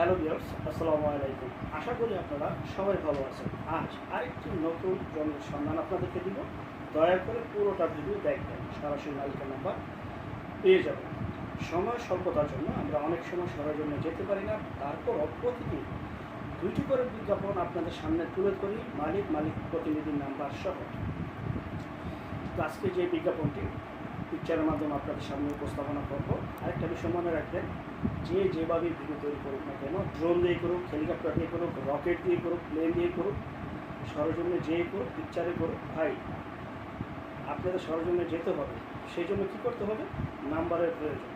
Hello viewers আসসালামু আলাইকুম আশা করি আপনারা সবাই ভালো আছেন। আজ আরেকটি নতুন জমির সন্ধান আপনাদেরকে দিব। দয়া করে পুরোটা ভিডিও দেখবেন। সরাসরি মালিকের নাম্বার পেয়ে যাবেন। সময় স্বল্পতার জন্য আমরা অনেক সময় সরজমে যেতে পারি না। তারপরও প্রতিদিন দুইটি করে বিজ্ঞাপন আপনাদের সামনে তুলে ধরি। মালিক মালিক প্রতিনিধির নাম্বার সহ। আজকে যে বিজ্ঞাপনটি পিকচারের মাধ্যমে আপনাদের সামনে উপস্থাপনা করব। আরেকটা বিষয় মনে রাখবেন, যে যেভাবে ভিডিও তৈরি করুক না কেন ড্রোন দিয়ে করুক হেলিকপ্টার দিয়ে করুক রকেট দিয়ে করুক প্লেন দিয়ে করুক, সরজমিনে যেই করুক পিকচারে করুক, ভাই, আপনাদের সরজমিনে যেতে হবে। সেই জন্য কী করতে হবে? নাম্বারের প্রয়োজন।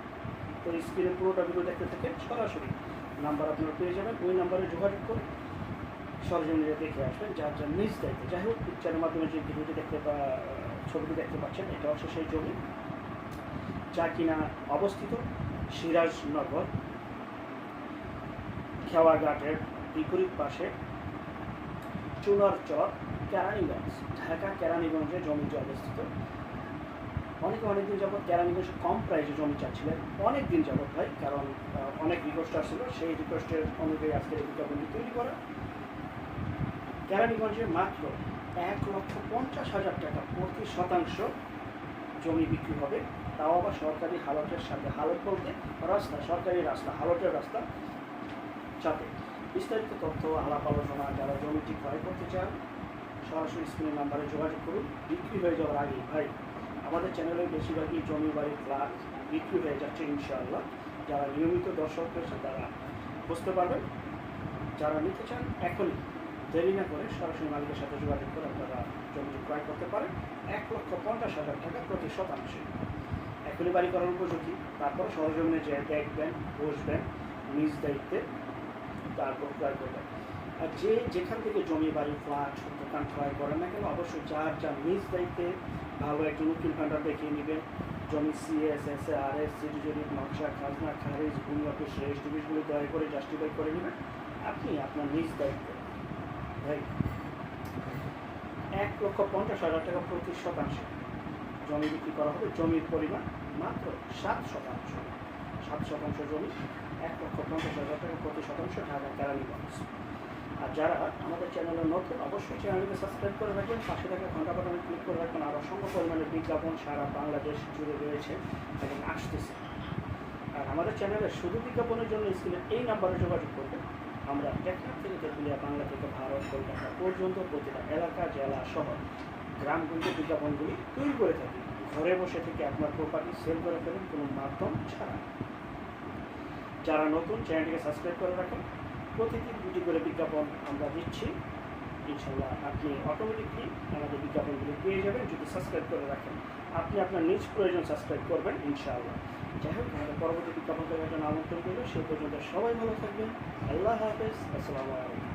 তো স্ক্রিনে পুরোটা ভিডিও দেখতে থাকেন, সরাসরি নাম্বার আপনারা পেয়ে যাবেন, ওই নাম্বারে যোগাযোগ করে সরজমিনে দেখে আসবেন, যার যার নিজ দায়িত্ব। যাই হোক পিকচারের মাধ্যমে যে ভিডিওটি দেখতে বা ছবিটি দেখতে পাচ্ছেন, এটা হচ্ছে সেই জমি যা কিনা অবস্থিত সিরাজনগর খেওয়াঘাটের বিপরীত পাশে চুনার চর, কেরানীগঞ্জ, ঢাকা কেরানীগঞ্জে জমিটি অবস্থিত। অনেকে অনেকদিন যাবৎ কেরানীগঞ্জে কম প্রাইসে জমি চাচ্ছিলেন অনেক দিন যাবৎ ভাই, কারণ অনেক রিকোয়েস্ট আসছিল সেই রিকোয়েস্টের অনুযায়ী আজকের বিজ্ঞাপনটি তৈরি করা। কেরানীগঞ্জে মাত্র এক লক্ষ পঞ্চাশ হাজার টাকা প্রতি শতাংশ জমি বিক্রি হবে। তাও আবার সরকারি হালতের সাথে হালত বলতে রাস্তা, সরকারি রাস্তা হালতের রাস্তা সাথে। বিস্তারিত তথ্য, আলাপ, আলোচনা, যারা জমিটি ক্রয় করতে চান, সরাসরি স্ক্রিনের নাম্বারে যোগাযোগ করুন। বিক্রি হয়ে যাওয়ার আগে ভাই, আমাদের চ্যানেলে বেশিরভাগই জমি বাড়ি ফ্ল্যাট বিক্রি হয়ে যাচ্ছে ইনশাআল্লাহ। যারা নিয়মিত দর্শকদের রয়েছে তারা বুঝতে পারবেন। যারা নিতে চান, এখনই দেরি না করে সরাসরি মালিকের সাথে যোগাযোগ করে আপনারা জমি ক্রয় করতে পারেন। এক লক্ষ পঞ্চাশ হাজার টাকা প্রতি শতাংশে। এখনই বাড়ি করার উপযোগী। তারপর সরজমিনে যে দেখবেন, বসবেন, নিজ দায়িত্বে তারপর ক্রয় করবেন। আর যে যেখান থেকে জমি, বাড়ি, ফ্ল্যাট দোকান ক্রয় করেন না কেন, অবশ্যই যার যার নিজ দায়িত্বে ভালো একজন উকিল ভান্ডার দেখিয়ে নেবেন। জমি CS S A R S city জরিপ নকশা, খাজনা, খারিজ, ভূমি অফিস রেজিস্ট অফিসগুলি দয়া করে জাস্টিফাই করে নেবেন। আপনি আপনার নিজ দায়িত্বে ভাই, এক লক্ষ পঞ্চাশ হাজার টাকা প্রতি শতাংশে। জমি বিক্রি করা হবে, জমির পরিমাণ মাত্র সাত শতাংশ। সাত শতাংশ জমি, এক লক্ষ পঞ্চাশ হাজার টাকা প্রতি শতাংশ ঢাকা কেরানীগঞ্জ। আর যারা আমাদের চ্যানেলে নতুন, অবশ্যই চ্যানেলকে সাবস্ক্রাইব করে রাখবেন। পাশে থাকা ঘণ্টা বাটনে ক্লিক করে রাখবেন। আর অসংখ্য পরিমাণে বিজ্ঞাপন সারা বাংলাদেশ জুড়ে রয়েছে এবং আসতেছে। আর আমাদের চ্যানেলে শুধু বিজ্ঞাপনের জন্য স্ক্রিনে এই নাম্বারে যোগাযোগ করবেন। আমরা টেকনাফ থেকে তেঁতুলিয়া বাংলা থেকে ভারত, কলকাতা পর্যন্ত প্রতিটা এলাকা, জেলা, শহর গ্রামগুলিতে বিজ্ঞাপনগুলি তৈরি করে থাকি। ঘরে বসে থেকে আপনার প্রপার্টি সেল করে ফেলেন, কোনো মাধ্যম ছাড়া। যারা নতুন চ্যানেলটিকে সাবস্ক্রাইব করে রাখেন, প্রতিদিন দুটি করে বিজ্ঞাপন আমরা দিচ্ছি। ইনশাল্লাহ আপনি অটোমেটিকলি আমাদের বিজ্ঞাপনগুলো পেয়ে যাবেন। যদি সাবস্ক্রাইব করে রাখেন, আপনি আপনার নিজ প্রয়োজন সাবস্ক্রাইব করবেন ইনশাআল্লাহ। যাই হোক, আমাদের পরবর্তী বিজ্ঞাপন দেওয়ার জন্য আমন্ত্রণ করবেন সেই পর্যন্ত সবাই ভালো থাকবেন। আল্লাহ হাফেজ। আসসালামু আলাইকুম।